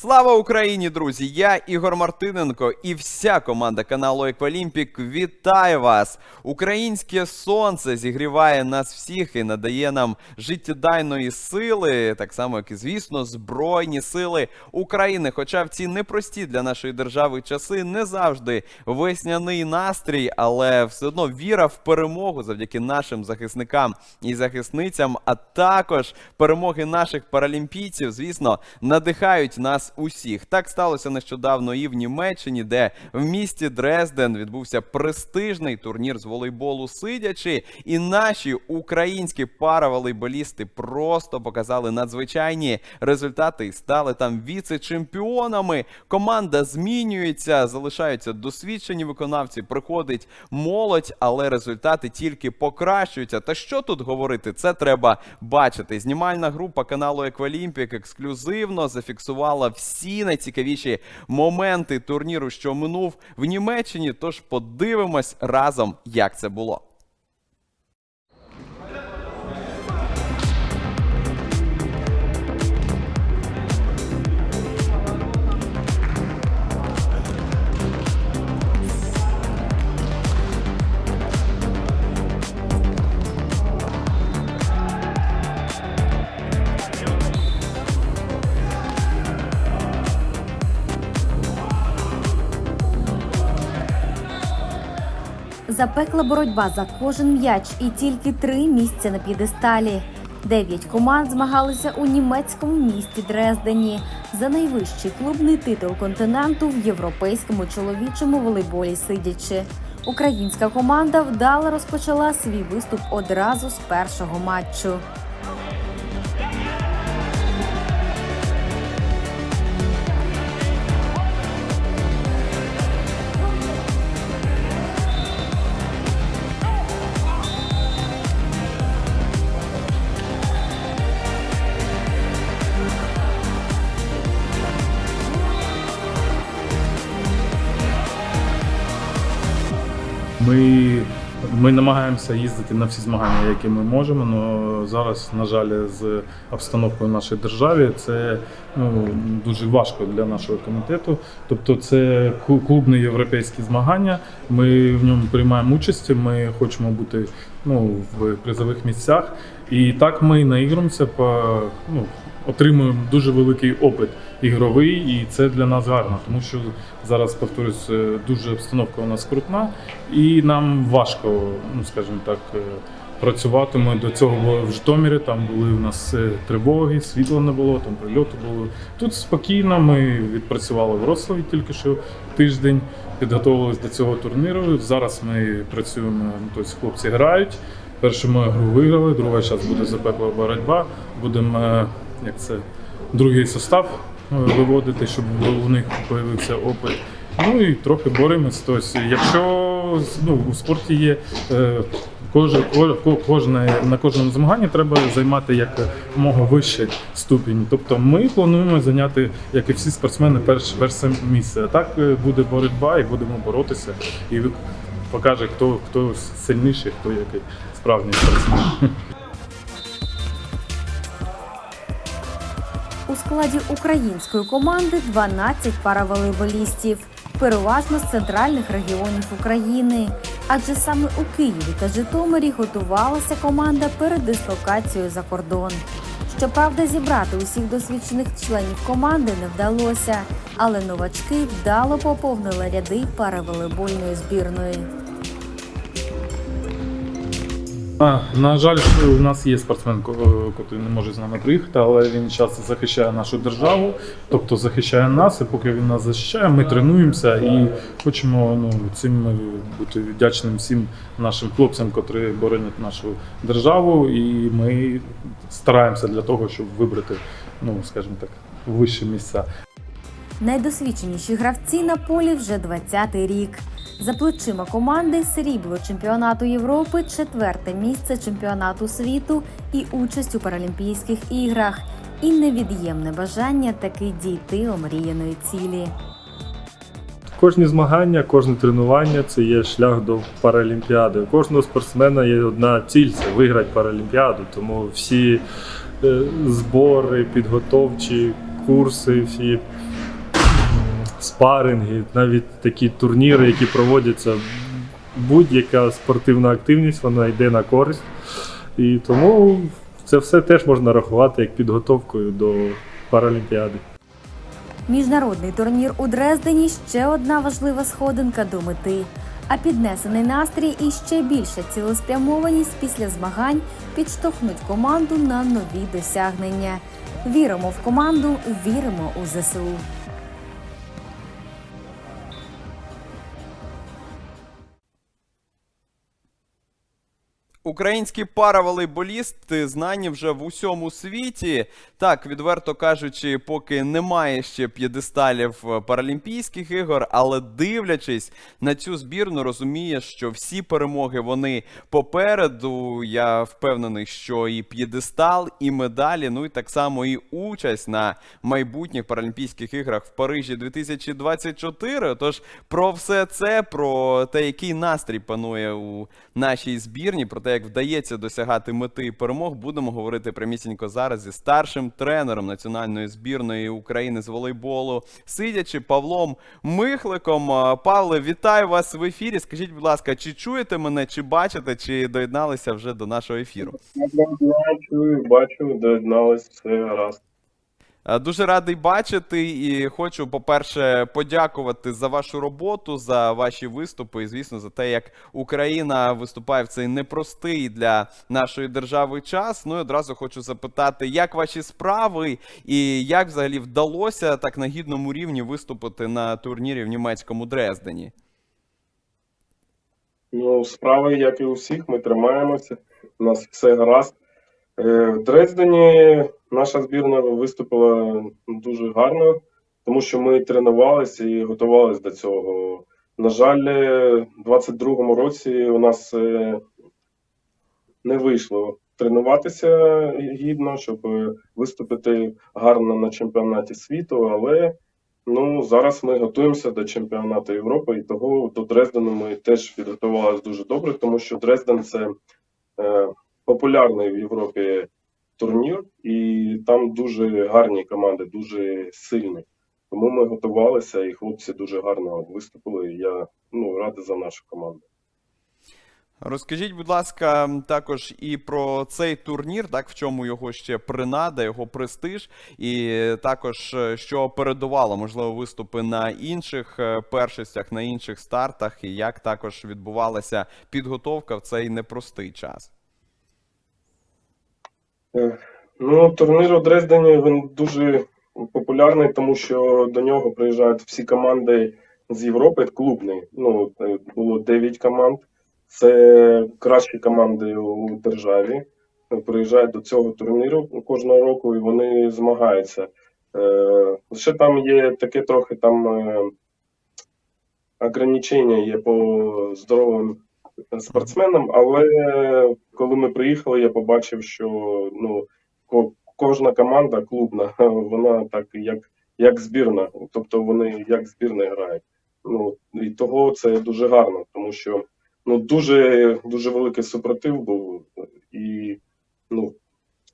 Слава Україні, друзі! Я Ігор Мартиненко і вся команда каналу Еквалімпік вітає вас! Українське сонце зігріває нас всіх і надає нам життєдайної сили, так само як і звісно, збройні сили України. Хоча в ці непрості для нашої держави часи не завжди весняний настрій, але все одно віра в перемогу завдяки нашим захисникам і захисницям, а також перемоги наших паралімпійців, звісно, надихають нас усіх. Так сталося нещодавно і в Німеччині, де в місті Дрезден відбувся престижний турнір з волейболу сидячи, і наші українські параволейболісти просто показали надзвичайні результати і стали там віце-чемпіонами. Команда змінюється, залишаються досвідчені виконавці, приходить молодь, але результати тільки покращуються. Та що тут говорити? Це треба бачити. Знімальна група каналу Еквалімпік ексклюзивно зафіксувала всі найцікавіші моменти турніру, що минув в Німеччині. Тож подивимось разом, як це було. Запекла боротьба за кожен м'яч і тільки три місця на п'єдесталі. Дев'ять команд змагалися у німецькому місті Дрездені за найвищий клубний титул континенту в європейському чоловічому волейболі сидячи. Українська команда вдало розпочала свій виступ одразу з першого матчу. Намагаємося їздити на всі змагання, які ми можемо. але зараз, на жаль, з обстановкою в нашій державі це ну, дуже важко для нашого комітету. Тобто, це клубні європейські змагання. Ми в ньому приймаємо участь. Ми хочемо бути ну, в призових місцях. І так ми наіграємося по ну, отримуємо дуже великий опит ігровий, і це для нас гарно, тому що зараз повторюсь, е, дуже обстановка у нас крутна, і нам важко, ну скажімо так. е, Працювати ми до цього були в Житомирі, там були у нас е, тривоги, світла не було, там прильоти були. Тут спокійно, ми відпрацювали в Рославі тільки що тиждень, підготувалися до цього турніру. Зараз ми працюємо, тобто хлопці грають. Першу ми гру виграли, друга зараз буде запекла боротьба. Будемо як це, другий состав е, виводити, щоб у них з'явився опит. Ну і трохи боремось. Тобто, якщо ну, у спорті є е, кожен, кожне, на кожному змаганні треба займати якомога вищий ступінь. Тобто ми плануємо зайняти, як і всі спортсмени, перше, перше місце. А так е, буде боротьба і будемо боротися. І покаже, хто, хто сильніший, хто який справжній спортсмен. Складі української команди 12 параволейболістів, переважно з центральних регіонів України. Адже саме у Києві та Житомирі готувалася команда перед дислокацією за кордон. Щоправда, зібрати усіх досвідчених членів команди не вдалося, але новачки вдало поповнили ряди параволейбольної збірної. А, на жаль, у нас є спортсмен, який не може з нами приїхати, але він часто захищає нашу державу, тобто захищає нас, і поки він нас захищає, ми тренуємося і хочемо ну, цим е, бути вдячним всім нашим хлопцям, котрі боронять нашу державу. І ми стараємося для того, щоб вибрати, ну скажімо так, вищі місця. Найдосвідченіші гравці на полі вже 20-й рік. За плечима команди срібло чемпіонату Європи, четверте місце чемпіонату світу і участь у Паралімпійських іграх. І невід'ємне бажання таки дійти омріяної цілі. Кожні змагання, кожне тренування це є шлях до Паралімпіади. У кожного спортсмена є одна ціль це виграти Паралімпіаду. Тому всі е, збори, підготовчі курси, всі спаринги, навіть такі турніри, які проводяться. Будь-яка спортивна активність вона йде на користь. І тому це все теж можна рахувати як підготовкою до Паралімпіади. Міжнародний турнір у Дрездені ще одна важлива сходинка до мети. А піднесений настрій і ще більша цілеспрямованість після змагань підштовхнуть команду на нові досягнення. Віримо в команду, віримо у ЗСУ. Українські параволейболісти знані вже в усьому світі. Так, відверто кажучи, поки немає ще п'єдесталів е, Паралімпійських ігор, але дивлячись на цю збірну, розуміє, що всі перемоги вони попереду. Я впевнений, що і п'єдестал, і медалі, ну і так само і участь на майбутніх Паралімпійських іграх в Парижі 2024. Тож про все це, про те, який настрій панує у нашій збірні, про те, як вдається досягати мети і перемог, будемо говорити прямісінько зараз зі старшим тренером національної збірної України з волейболу, сидячи Павлом Михликом. Павле, вітаю вас в ефірі. Скажіть, будь ласка, чи чуєте мене, чи бачите, чи доєдналися вже до нашого ефіру? Доброго чую, бачу, доєдналися все гаразд. Е, Дуже радий бачити і хочу, по-перше, подякувати за вашу роботу, за ваші виступи і, звісно, за те, як Україна виступає в цей непростий для нашої держави час. Ну і одразу хочу запитати, як ваші справи і як взагалі вдалося так на гідному рівні виступити на турнірі в німецькому Дрездені? Ну, справи, як і у всіх, ми тримаємося, у нас все гаразд. Е, В Дрездені наша збірна виступила дуже гарно, тому що ми тренувалися і готувалися до цього. На жаль, е, в 22-му році у нас е, не вийшло тренуватися гідно, щоб виступити гарно на чемпіонаті світу, але ну, зараз ми готуємося до чемпіонату Європи, і того до Дрездену ми теж підготувалися дуже добре, тому що Дрезден це популярний в Європі турнір, і там дуже гарні команди, дуже сильні. Тому ми готувалися, і хлопці дуже гарно виступили. і Я ну, радий за нашу команду. Розкажіть, будь ласка, також і про цей турнір, так в чому його ще принада, його престиж, і також е, що передувало, можливо, виступи на інших е, першостях, на інших стартах, і як також відбувалася підготовка в цей непростий час. Е, Ну, турнір у Дрездені він дуже популярний, тому що до нього приїжджають всі команди з Європи, клубний. Ну, е, було 9 команд. Це кращі команди у державі. Е, Приїжджають до цього турніру кожного року і вони змагаються. Лише там є таке трохи там ограничення є по здоровим спортсменам, але коли ми приїхали, я побачив, що ну, кожна команда клубна, вона так як, як збірна, тобто вони як збірна грають. Ну, і того це дуже гарно, тому що ну, дуже, дуже великий супротив був, і ну,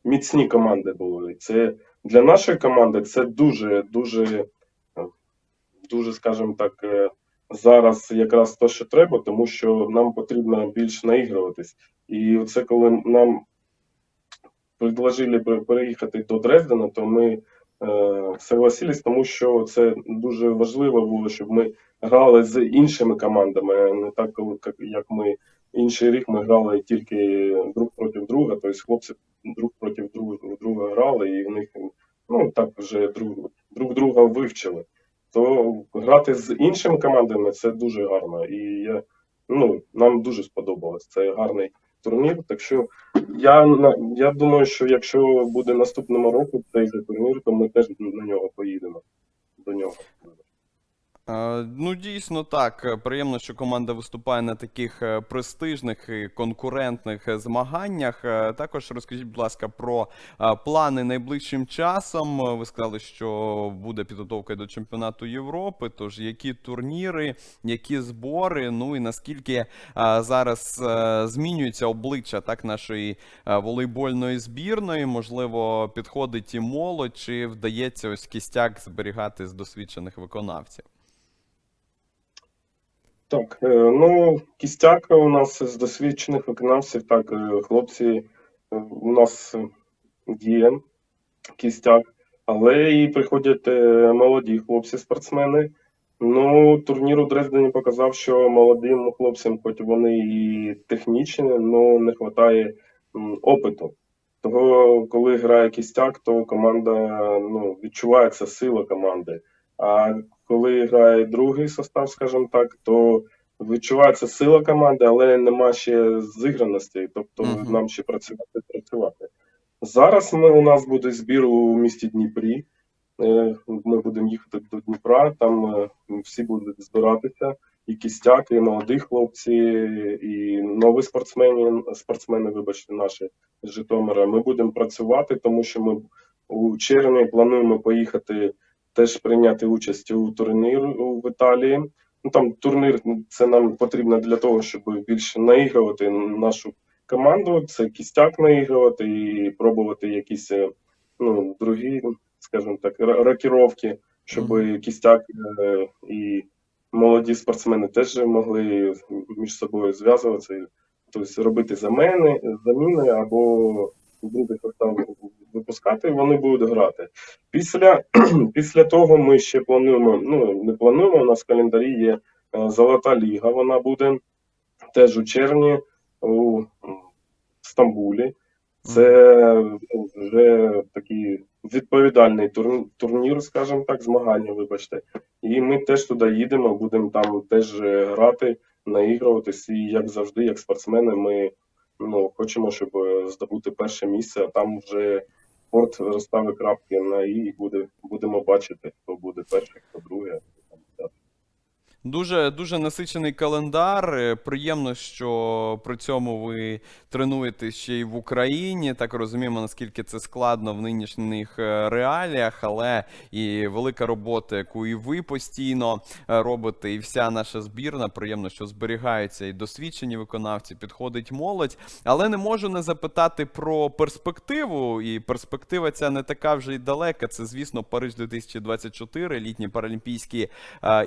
міцні команди були. Це для нашої команди це дуже, дуже, дуже, скажімо так, е, зараз якраз те, що треба, тому що нам потрібно більш наігруватись. І це коли нам предложили переїхати до Дрездена, то ми е, согласились, тому що це дуже важливо було, щоб ми грали з іншими командами, а не так, як ми інший рік ми грали тільки друг проти друга, тобто хлопці друг проти друга, друга грали, і в них ну так вже друг, друг друга вивчили. То грати з іншими командами це дуже гарно. І я, ну, нам дуже сподобалось. Це гарний турнір. Так що я, я думаю, що якщо буде наступного року цей турнір, то ми теж на нього поїдемо. До нього. Е, Ну, дійсно так. Приємно, що команда виступає на таких е, престижних і конкурентних е, змаганнях. Також розкажіть, будь ласка, про плани найближчим часом. Ви сказали, що буде підготовка до чемпіонату Європи. Тож які турніри, які збори, ну і наскільки зараз змінюється обличчя так нашої волейбольної збірної? Можливо, підходить і молодь, чи вдається ось кістяк зберігати з досвідчених виконавців? Так, е, ну, кістяк у нас з досвідчених виконавців, так, е, хлопці, е, у нас є кістяк, але і приходять молоді хлопці-спортсмени. Ну, турнір у Дрездені показав, що молодим хлопцям, хоч вони і технічні, але не вистачає опиту. Того, коли грає кістяк, то команда ну, відчувається сила команди. А коли грає другий состав, скажімо так, то відчувається сила команди, але нема ще зіграності, тобто Мгм. нам ще працювати працювати. Зараз ми, у нас буде збір у місті Дніпрі. Е, Ми будемо їхати до Дніпра, там е, всі будуть збиратися, і кістяк, і молоді хлопці, і нові спортсмени, спортсмени, вибачте, наші з Житомира. Ми будемо працювати, тому що ми у червні плануємо поїхати теж прийняти участь у турніру в Італії. Ну там турнір ну, це нам потрібно для того, щоб більше наігрувати нашу команду. Це кістяк наігрувати і пробувати якісь е, ну, другі, скажімо так, рокіровки, щоб кістяк е, і молоді спортсмени теж могли між собою зв'язуватися, тобто робити заміни, заміни або другий состав випускати, вони будуть грати. Після, після того ми ще плануємо, ну не плануємо, у нас в календарі є е, Золота Ліга, вона буде теж у червні у Стамбулі. Це вже такий відповідальний турнір, скажімо так, змагання, вибачте. І ми теж туди їдемо, будемо там теж грати, наігруватись. І як завжди, як спортсмени, ми ну, хочемо, щоб е, здобути перше місце, а там вже спорт розставив крапки на і, буде, будемо бачити, хто буде перший, хто другий. а хто там десятий. Дуже дуже насичений календар. Е, Приємно, що при цьому ви тренуєтесь ще й в Україні. Так розуміємо, наскільки це складно в нинішніх е, реаліях, але і велика робота, яку і ви постійно е, робите, і вся наша збірна. Приємно, що зберігаються і досвідчені виконавці, підходить молодь. Але не можу не запитати про перспективу. І перспектива ця не така вже й далека. Це, звісно, Париж 2024, літні паралімпійські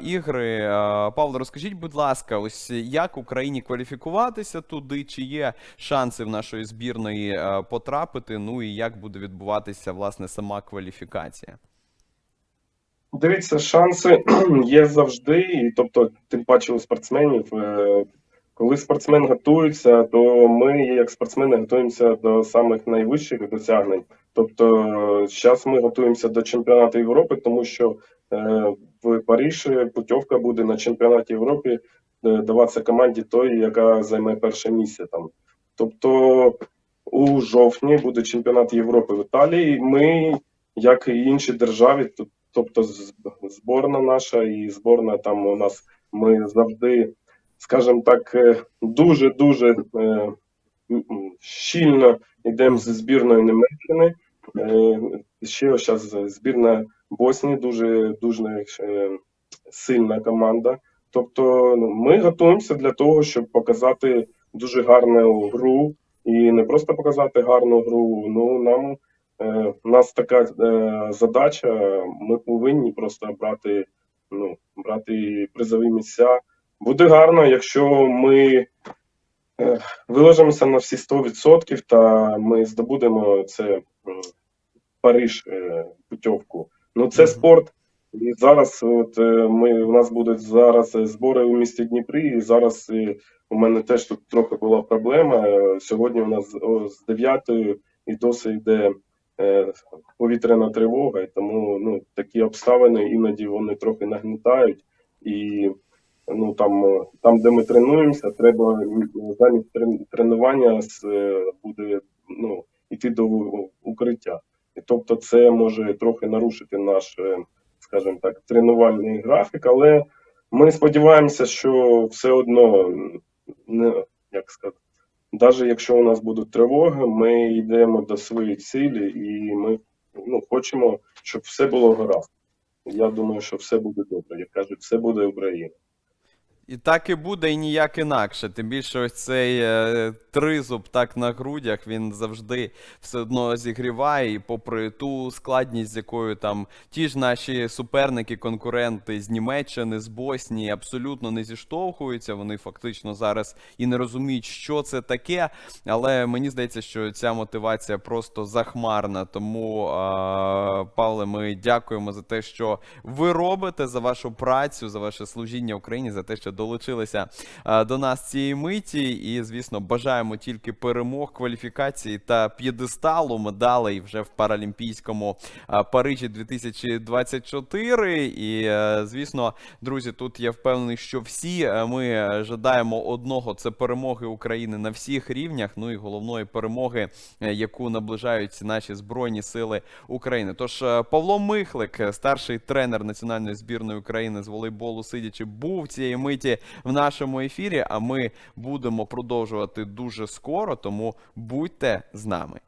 ігри. Е, Павло, розкажіть, будь ласка, ось як Україні кваліфікуватися туди? Чи є шанси в нашої збірної е, потрапити? Ну і як буде відбуватися власне сама кваліфікація? Дивіться, шанси є завжди, і тобто, тим паче у спортсменів. е, Коли спортсмен готується, то ми, як спортсмени, готуємося до самих найвищих досягнень. Тобто, зараз ми готуємося до чемпіонату Європи, тому що е, в Парижі путівка буде на чемпіонаті Європи е, даватися команді той, яка займе перше місце там. Тобто у жовтні буде чемпіонат Європи в Італії. Ми, як і інші держави, Тобто зборна наша і зборна там у нас ми завжди, скажімо так, дуже дуже щільно йдемо з збірною Німеччини. Е, Ще зараз збірна Боснії дуже дуже сильна команда. Тобто ну, ми готуємося для того, щоб показати дуже гарну гру, і не просто показати гарну гру. Ну нам Е, У нас така е, задача, ми повинні просто брати, ну, брати призові місця. Буде гарно, якщо ми е, виложимося на всі 100% та ми здобудемо це Париж е, путівку. Ну це спорт. І зараз от е, ми у нас будуть зараз е, збори у місті Дніпрі. І зараз е, у мене теж тут трохи була проблема. Сьогодні у нас о, з 9 і досі йде е, повітряна тривога, і тому ну, такі обставини іноді вони трохи нагнітають. І ну, там, там, де ми тренуємося, треба замість тренування буде ну, йти до укриття. Тобто це може трохи нарушити наш, е, скажімо так, тренувальний графік, але ми сподіваємося, що все одно не як сказати. Навіть якщо у нас будуть тривоги, ми йдемо до своєї цілі, і ми ну, хочемо, щоб все було гаразд. Я думаю, що все буде добре. Як кажуть, все буде Україна. І так і буде, і ніяк інакше. Тим більше ось цей е, тризуб так на грудях, він завжди все одно зігріває. І попри ту складність, з якою там ті ж наші суперники, конкуренти з Німеччини, з Боснії абсолютно не зіштовхуються. Вони фактично зараз і не розуміють, що це таке. Але мені здається, що ця мотивація просто захмарна. Тому, е, Павле, ми дякуємо за те, що ви робите, за вашу працю, за ваше служіння Україні, за те, що долучилися е, до нас цієї миті. І, звісно, бажаємо тільки перемог, кваліфікації та п'єдесталу медалей вже в Паралімпійському е, Парижі 2024. І, е, звісно, друзі, тут я впевнений, що всі ми жадаємо одного: це перемоги України на всіх рівнях. Ну і головної перемоги, яку наближають наші збройні сили України. Тож Павло Михлик, старший тренер національної збірної України з волейболу, сидячи, був цієї миті в нашому ефірі. А ми будемо продовжувати дуже скоро. Тому будьте з нами.